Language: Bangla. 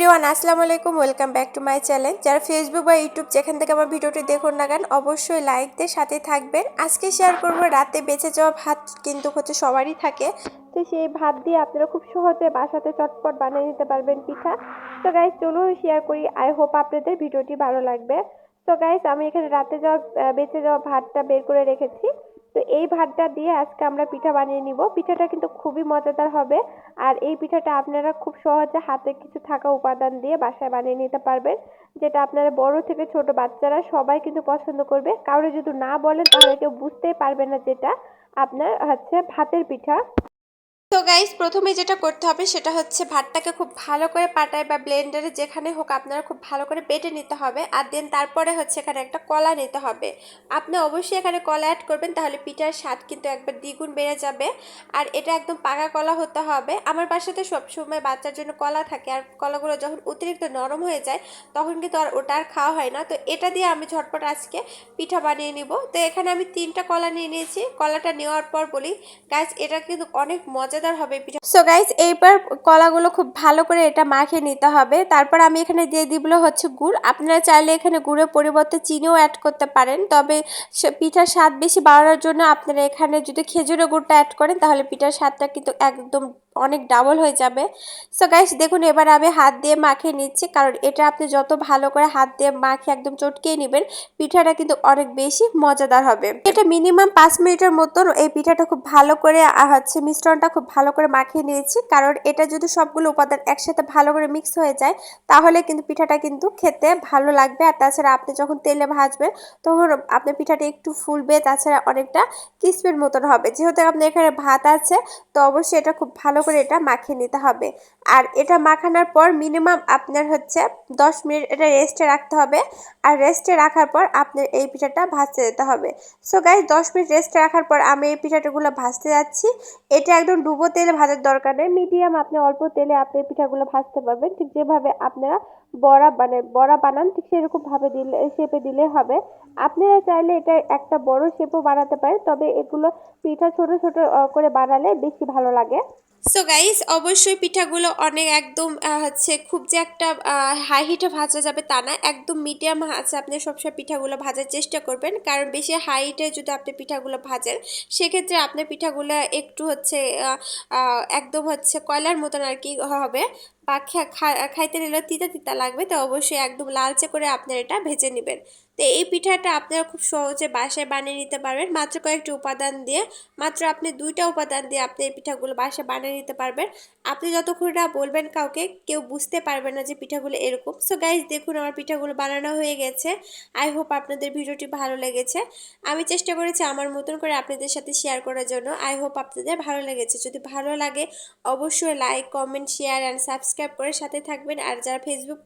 এভরিওয়ান, আসসালামু আলাইকুম, welcome back to my channel. যারা ফেসবুক বা ইউটিউব যেখান থেকে আমার ভিডিওটি দেখুন না কেন, অবশ্যই লাইক দিয়ে সাথে থাকবেন। আজকে শেয়ার করব রাতে বেঁচে যাওয়া ভাত কিন্তু হচ্ছে সবারই থাকে। তো সেই ভাত দিয়ে আপনারা খুব সহজে বাসাতে চটপট বানিয়ে নিতে পারবেন পিঠা। তো গাইজ চলুন শেয়ার করি। আই হোপ আপনাদের ভিডিওটি ভালো লাগবে। তো গাইজ আমি এখানে রাতে যাওয়া বেঁচে যাওয়া ভাতটা বের করে রেখেছি। তো এই ভাতটা দিয়ে আজকে আমরা পিঠা বানিয়ে নিব। পিঠাটা কিন্তু খুবই মজাদার হবে। আর এই পিঠাটা আপনারা খুব সহজে হাতে কিছু থাকা উপাদান দিয়ে বাসায় বানিয়ে নিতে পারবেন। যেটা আপনারা বড় থেকে ছোট বাচ্চারা সবাই কিন্তু পছন্দ করবে। কারও যদি না বলেন তাহলে কেউ বুঝতেই পারবে না যেটা। আপনার হচ্ছে ভাতের পিঠা। তো গাইস প্রথমে যেটা করতে হবে সেটা হচ্ছে ভাতটাকে খুব ভালো করে পাটায় বা ব্লেন্ডারে যেখানে হোক আপনারা খুব ভালো করে বেটে নিতে হবে আর দেন তারপরে হচ্ছে এখানে একটা কলা নিতে হবে। আপনি অবশ্যই এখানে কলা অ্যাড করবেন, তাহলে পিঠার স্বাদ কিন্তু একবার দ্বিগুণ বেড়ে যাবে। আর এটা একদম পাকা কলা হতে হবে। আমার বাসাতে সবসময় বাচ্চার জন্য কলা থাকে আর কলাগুলো যখন অতিরিক্ত নরম হয়ে যায়, তখন কিন্তু আর ওটা আর খাওয়া হয় না। তো এটা দিয়ে আমি ঝটপট আজকে পিঠা বানিয়ে নিব। তো এখানে আমি তিনটা কলা নিয়ে নিয়েছি। কলাটা নেওয়ার পর বলি গাইস এটা কিন্তু অনেক মজাদার হবে সো গাইস এইবার কলাগুলো খুব ভালো করে এটা মাখিয়ে নিতে হবে। তারপর আমি এখানে দিয়ে দিবলো হচ্ছে গুড়। আপনারা চাইলে এখানে গুড়ের পরিবর্তে চিনিও অ্যাড করতে পারেন। তবে পিঠার স্বাদ বেশি বাড়ানোর জন্য আপনারা এখানে যদি খেজুরের গুড়টা অ্যাড করেন, তাহলে পিঠার স্বাদটা কিন্তু একদম অনেক ডাবল হয়ে যাবে। সো গাইস দেখুন, এবার আমি হাত দিয়ে মাখিয়ে নিচ্ছি, কারণ এটা আপনি যত ভালো করে হাত দিয়ে মাখিয়ে একদম চটকিয়ে নেবেন, পিঠাটা কিন্তু অনেক বেশি মজাদার হবে। এটা মিনিমাম পাঁচ মিনিটের মতন এই পিঠাটা খুব ভালো করে হচ্ছে মিশ্রণটা খুব ভালো করে মাখিয়ে নিয়েছি, কারণ এটা যদি সবগুলো উপাদান একসাথে ভালো করে মিক্স হয়ে যায়, তাহলে কিন্তু পিঠাটা কিন্তু খেতে ভালো লাগবে। আর তাছাড়া আপনি যখন তেলে ভাজবেন, তখন আপনার পিঠাটা একটু ফুলবে, তাছাড়া অনেকটা ক্রিস্পের মতন হবে। যেহেতু আপনার এখানে ভাত আছে, তো অবশ্যই এটা খুব ভালো করে এটা মাখিয়ে নিতে হবে। আর এটা মাখানোর পর মিনিমাম আপনার হচ্ছে দশ মিনিট এটা রেস্টে রাখতে হবে। আর রেস্টে রাখার পর আপনার এই পিঠাটা ভাজতে যেতে হবে। সো গাইজ দশ মিনিট রেস্টে রাখার পর আমি এই পিঠাটাগুলো ভাজতে যাচ্ছি। এটা একদম ডুবো তেলে ভাজার দরকার নেই। মিডিয়াম আপনি অল্প তেলে আপনি পিঠাগুলো ভাজতে পারবেন। ঠিক যেভাবে আপনারা বড়া মানে বড়া বানান, ঠিক সেরকম ভাবে দিলে শেপে দিলে হবে। আপনারা চাইলে এটা একটা বড় শেপও বানাতে পারেন। তবে এগুলো পিঠা ছোট ছোট করে বানালে বেশি ভালো লাগে। সো গাইস অবশ্যই পিঠাগুলো অনেক একদম হচ্ছে খুব যে একটা হাই হিটে ভাজা যাবে তা না, একদম মিডিয়াম আছে, আপনি সবসময় পিঠাগুলো ভাজার চেষ্টা করবেন। কারণ বেশি হাই হিটে যদি আপনি পিঠাগুলো ভাজেন, সেক্ষেত্রে আপনার পিঠাগুলো একটু হচ্ছে একদম হচ্ছে কয়লার মতন আর কি হবে। বা খা- খা- খাইতে নিলে তিতা তিতা লাগবে, তো অবশ্যই একদম লালচে করে আপনার এটা ভেজে নেবেন। তো এই পিঠাটা আপনারা খুব সহজে বাসায় বানিয়ে নিতে পারবেন। মাত্র কয়েকটি উপাদান দিয়ে, মাত্র আপনি দুইটা উপাদান দিয়ে আপনি এই পিঠাগুলো বাসায় বানিয়ে নিতে পারবেন। আপনি যতক্ষণ না বলবেন কাউকে, কেউ বুঝতে পারবে না যে পিঠাগুলো এরকম। সো গাইজ দেখুন আমার পিঠাগুলো বানানো হয়ে গেছে। আই হোপ আপনাদের ভিডিওটি ভালো লেগেছে। আমি চেষ্টা করেছি আমার মতন করে আপনাদের সাথে শেয়ার করার জন্য। আই হোপ আপনাদের ভালো লেগেছে। যদি ভালো লাগে, অবশ্যই like comment share and subscribe করে সাথে থাকবেন। আর যারা ফেসবুক